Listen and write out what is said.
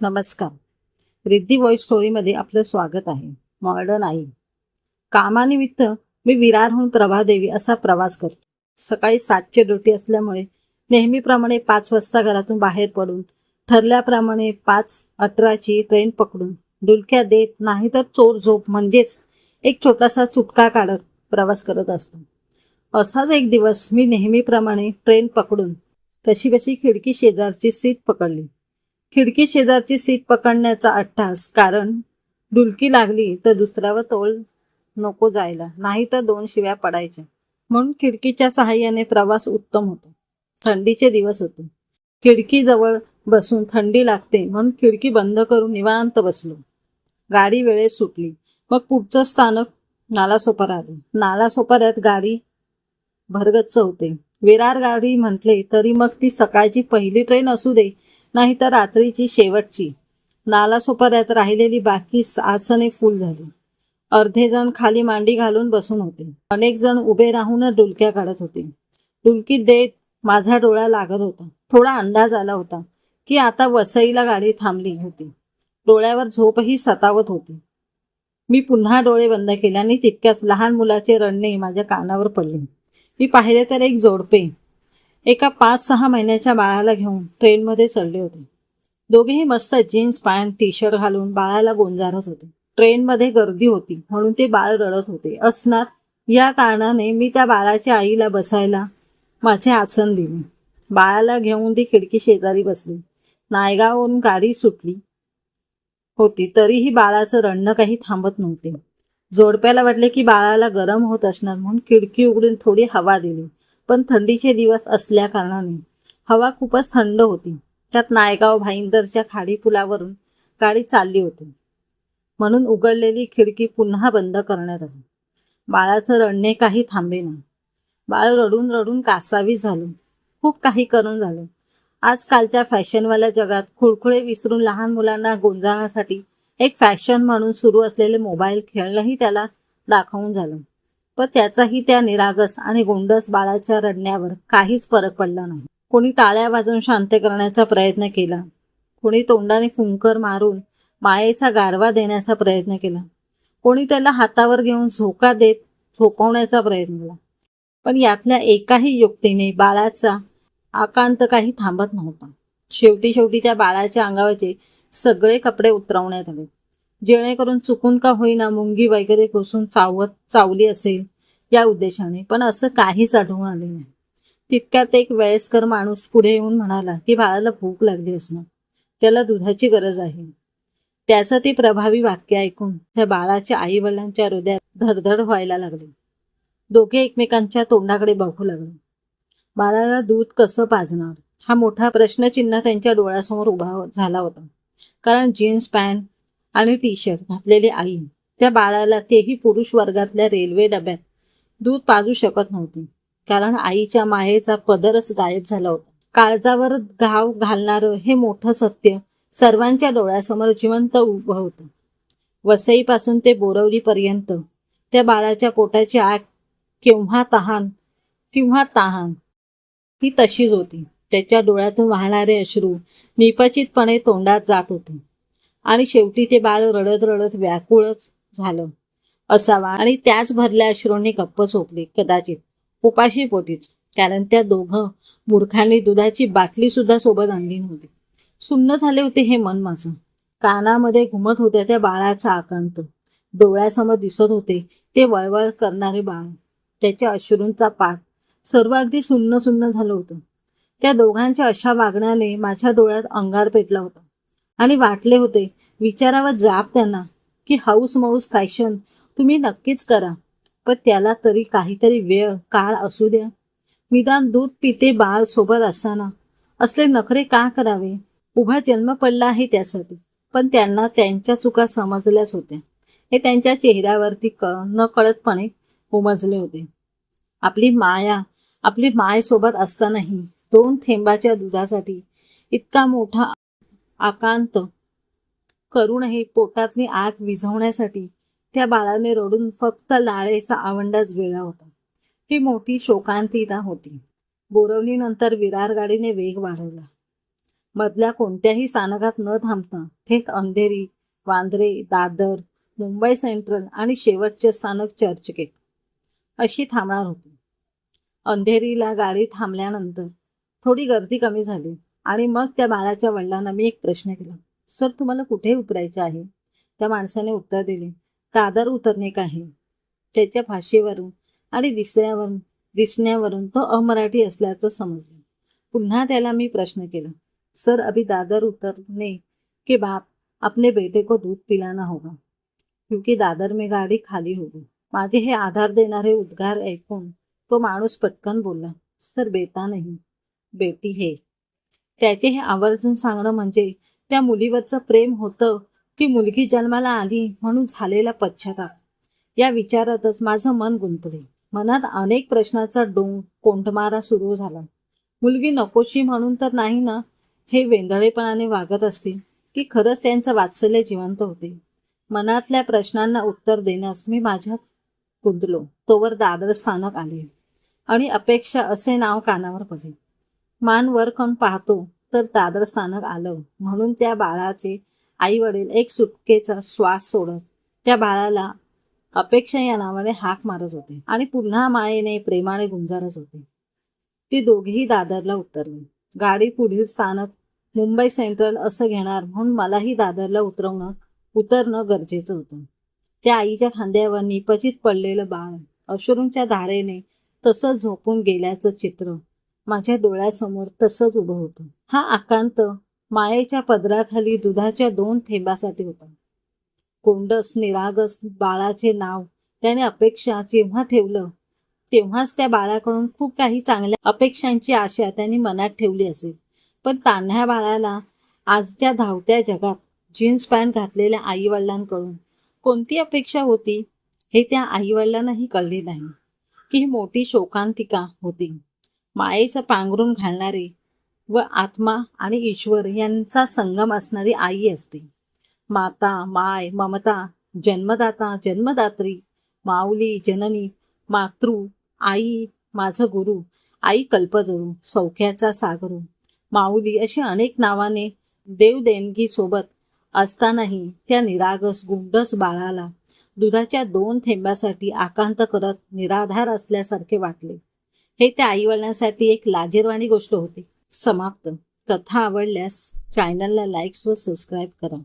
नमस्कार. रिद्धी व्हॉइस स्टोरीमध्ये आपलं स्वागत आहे. मॉडर्न आई. कामानिमित्त मी विरारहून प्रभादेवी असा प्रवास करतो. सकाळी सातची ड्युटी असल्यामुळे नेहमीप्रमाणे पाच वाजता घरातून बाहेर पडून ठरल्याप्रमाणे पाच अठराची ट्रेन पकडून डुलक्या देत नाही तर चोर झोप म्हणजेच एक छोटासा चुटका काढत प्रवास करत असतो. असाच एक दिवस मी नेहमीप्रमाणे ट्रेन पकडून कशी बशी खिडकी शेजारची सीट पकडली. खिडकी शेजारची सीट पकडण्याचा अट्टास कारण डुलकी लागली तर दुसऱ्यावर तोल नको जायला नाही तर दोन शिव्या पडायच्या. म्हणून खिडकीच्या सहाय्याने प्रवास उत्तम होतो. थंडीचे दिवस होते. खिडकीजवळ बसून थंडी लागते म्हणून खिडकी बंद करून निवांत बसलो. गाडी वेळेत सुटली. मग पुढचं स्थानक नालासोपारा आलं नालासोपाऱ्यात गाडी भरगच्च होते. विरार गाडी म्हटले तरी मग ती सकाळची पहिली ट्रेन असू दे नाही तर रात्रीची शेवटची. नालासोपाऱ्यात राहिलेली बाकी आसने फुल झाली. अर्धे जण खाली मांडी घालून बसून होते. अनेक जण उभे राहूनच डुलक्या काढत होते. डुलकी देत माझा डोळा लागत होता. थोडा अंदाज आला होता की आता वसईला गाडी थांबली होती. डोळ्यावर झोपही सतावत होती. मी पुन्हा डोळे बंद केले आणि तितक्याच लहान मुलाचे रडणे माझ्या कानावर पडले. मी पाहिले तर एक जोडपे. एका पाच सहा महिन्याच्या बाळाला घेऊन ट्रेनमध्ये चढले होते. दोघेही मस्त जीन्स पॅन्ट टी शर्ट घालून बाळाला गोंजारत होते. ट्रेनमध्ये गर्दी होती म्हणून ते बाळ रडत होते. असणार या कारणाने मी त्या बाळाच्या आईला बसायला माझे आसन दिले. बाळाला घेऊन ती खिडकी शेजारी बसली. नायगावहून गाडी सुटली होती तरीही बाळाचं रडणं काही थांबत नव्हते. जोडप्याला वाटले की बाळाला गरम होत असणार म्हणून खिडकी उघडून थोडी हवा दिली. पण थंडीचे दिवस असल्या कारणाने हवा खूपच थंड होती. त्यात नायगाव भाईंदरच्या खाडी पुलावरून गाडी चालली होती. म्हणून उघडलेली खिडकी पुन्हा बंद करण्यात आली. बाळाचं रडणे काही थांबे नाही. बाळ रडून रडून कासावी झालं. खूप काही करून झालं. आजकालच्या फॅशनवाल्या जगात खुळखुळे विसरून लहान मुलांना गोंजाळण्यासाठी एक फॅशन म्हणून सुरू असलेले मोबाईल खेळणंही त्याला दाखवून झालं. पण त्याचाही त्या निरागस आणि गोंडस बाळाच्या रडण्यावर काहीच फरक पडला नाही. कोणी टाळ्या वाजवून शांत करण्याचा प्रयत्न केला. कोणी तोंडाने फुंकर मारून मायेचा गारवा देण्याचा प्रयत्न केला. कोणी त्याला हातावर घेऊन झोका देत झोपवण्याचा प्रयत्न केला. पण यातल्या एकाही युक्तीने बाळाचा आकांत काही थांबत नव्हता. शेवटी शेवटी त्या बाळाच्या अंगावरचे सगळे कपडे उतरवण्यात आले. जेणेकरून चुकून का होईना मुंगी वगैरे घुसून चावत चावली असेल या उद्देशाने. पण असं काहीच आढळून आले नाही. तितक्यात एक वयस्कर माणूस पुढे येऊन म्हणाला की बाळाला भूक लागली असणार. त्याला दुधाची गरज आहे. त्याचं ते प्रभावी वाक्य ऐकून त्या बाळाच्या आई वडिलांच्या हृदयात धडधड व्हायला लागले. दोघे एकमेकांच्या तोंडाकडे बघू लागले. बाळाला दूध कसं पाजणार? हा मोठा प्रश्नचिन्ह त्यांच्या डोळ्यासमोर उभा झाला होता. कारण जीन्स पॅन्ट आणि टी शर्ट घातलेले आई. त्या बाळाला तेही पुरुष वर्गातल्या रेल्वे डब्यात दूध पाजू शकत नव्हते. कारण आईच्या मायेचा पदरच गायब झाला होता. काळजावर घाव घालणारं हे मोठं सत्य सर्वांच्या डोळ्यासमोर जिवंत उभं होतं. वसईपासून ते बोरवलीपर्यंत त्या बाळाच्या पोटाची आग केव्हा तहान किंवा तहान ही तशीच होती. त्याच्या डोळ्यातून वाहणारे अश्रू निपचितपणे तोंडात जात होते. आणि शेवटी ते बाळ रडत रडत व्याकुळच झालं असावा. आणि त्याच भरल्या अश्रूंनी गप्प झोपले. कदाचित उपाशी पोटीच. कारण त्या दोघं मूर्खांनी दुधाची बाटली सुद्धा सोबत आणली नव्हती. सुन्न झाले होते हे मन माझं. कानामध्ये घुमत होत्या त्या बाळाचा आकांत. डोळ्यासमोर दिसत होते ते वळवळ करणारे बाळ. त्याच्या अश्रूंचा पाक सर्व अगदी सुन्न सुन्न झालं होतं. त्या दोघांच्या अशा वागण्याने माझ्या डोळ्यात अंगार पेटला होता. आणि वाटले होते विचारावा जाप त्यांना की हाऊस माऊस फॅशन तुम्ही नक्कीच करा पण त्याला तरी काहीतरी वेळ काळ असू द्या. निदान दूध पिते बाळ सोबत असताना. असले नखरे का करावे? उभा जन्म पडला आहे त्यासाठी. पण त्यांना त्यांच्या चुका समजल्याच होत्या. हे त्यांच्या चेहऱ्यावरती क न कळतपणे उमजले होते. आपली माया आपली माय सोबत असतानाही दोन थेंबाच्या दुधासाठी इतका मोठा आकांत. करूनही पोटातली आग विझवण्यासाठी त्या बाळाने रडून फक्त लाळेचा आवंडाच गेला होता. ही मोठी शोकांतिता होती. बोरवलीनंतर विरार गाडीने वेग वाढवला. मधल्या कोणत्याही स्थानकात न थांबता थेट अंधेरी वांद्रे दादर मुंबई सेंट्रल आणि शेवटचे स्थानक चर्चगेट अशी थांबणार होती. अंधेरीला गाडी थांबल्यानंतर थोडी गर्दी कमी झाली. आणि मग त्या बाळाच्या वडिलांना मी एक प्रश्न केला. सर तुम्हाला कुठे उतरायचे आहे? त्या माणसाने उत्तर दिले दादर उतरणे काही त्याच्या भाषेवरून आणि दिसण्यावरून दिसण्यावरून तो अमराठी असल्याचं समजलं. पुन्हा त्याला मी प्रश्न केला सर अभी दादर उतरने के बाद अपने बेटे को दूध पिलाना होगा? क्योंकि दादर में गाडी खाली होगी. माझे हे आधार देणारे उद्गार ऐकून तो माणूस पटकन बोलला सर बेटा नाही बेटी हे त्याचे हे आवर्जून सांगणं म्हणजे त्या मुलीवरचं प्रेम होतं की मुलगी जन्माला आली म्हणून झालेला पश्चाताप. या विचारातच माझं मन गुंतले. मनात अनेक प्रश्नाचा डोंग कोंडमारा सुरू झाला. मुलगी नकोशी म्हणून तर नाही ना हे वेंधळेपणाने वागत असतील की खरंच त्यांचं वात्सल्य जिवंत होते. मनातल्या प्रश्नांना उत्तर देण्यास मी माझ्यात गुंतलो. तोवर दादर स्थानक आले. आणि अपेक्षा असे नाव कानावर पडले. मान वर करून पाहतो तर दादर स्थानक आलं. म्हणून त्या बाळाचे आई वडील एक सुटकेचा श्वास सोडत त्या बाळाला अपेक्षा या नावाने हाक मारत होते आणि पुन्हा मायेने प्रेमाने गुंजारत होते. ती दोघेही दादरला उतरली. गाडी पुढील स्थानक मुंबई सेंट्रल असं घेणार म्हणून मलाही दादरला उतरवणं उतरणं गरजेचं होतं. त्या आईच्या खांद्यावर निपचित पडलेलं बाळ अश्रूंच्या धारेने तसंच झोपून गेल्याचं चित्र माझ्या डोळ्यासमोर तसंच उभं होतं. हा आकांत मायेच्या पदराखाली दुधाच्या दोन थेंबासाठी होता. कोंडस निरागस बाळाचे नाव त्याने अपेक्षा जेव्हा ठेवलं तेव्हाच त्या बाळाकडून खूप काही चांगल्या अपेक्षांची आशा त्यांनी मनात ठेवली असेल. पण तान्ह्या बाळाला आजच्या धावत्या जगात जीन्स पॅन्ट घातलेल्या आईवडिलांकडून कोणती अपेक्षा होती हे त्या आईवडिलांनाही कळले नाही. की ही मोठी शोकांतिका होती. मायेचं पांघरून घालणारी व आत्मा आणि ईश्वर यांचा संगम असणारी आई असते. माता माय ममता जन्मदाता जन्मदात्री माऊली जननी मातृ आई माझं गुरु आई कल्पजरू सौख्याचा सागरू माऊली अशी अनेक नावाने देव देणगी सोबत असतानाही त्या निरागस गुंडस बाळाला दुधाच्या दोन थेंबासाठी आकांत करत निराधार असल्यासारखे वाटले. हे त्या आईवडिलांसाठी एक लाजीरवाणी गोष्ट होती. समाप्त. कथा आवडल्यास चॅनलला लाईक्स व सबस्क्राईब करा.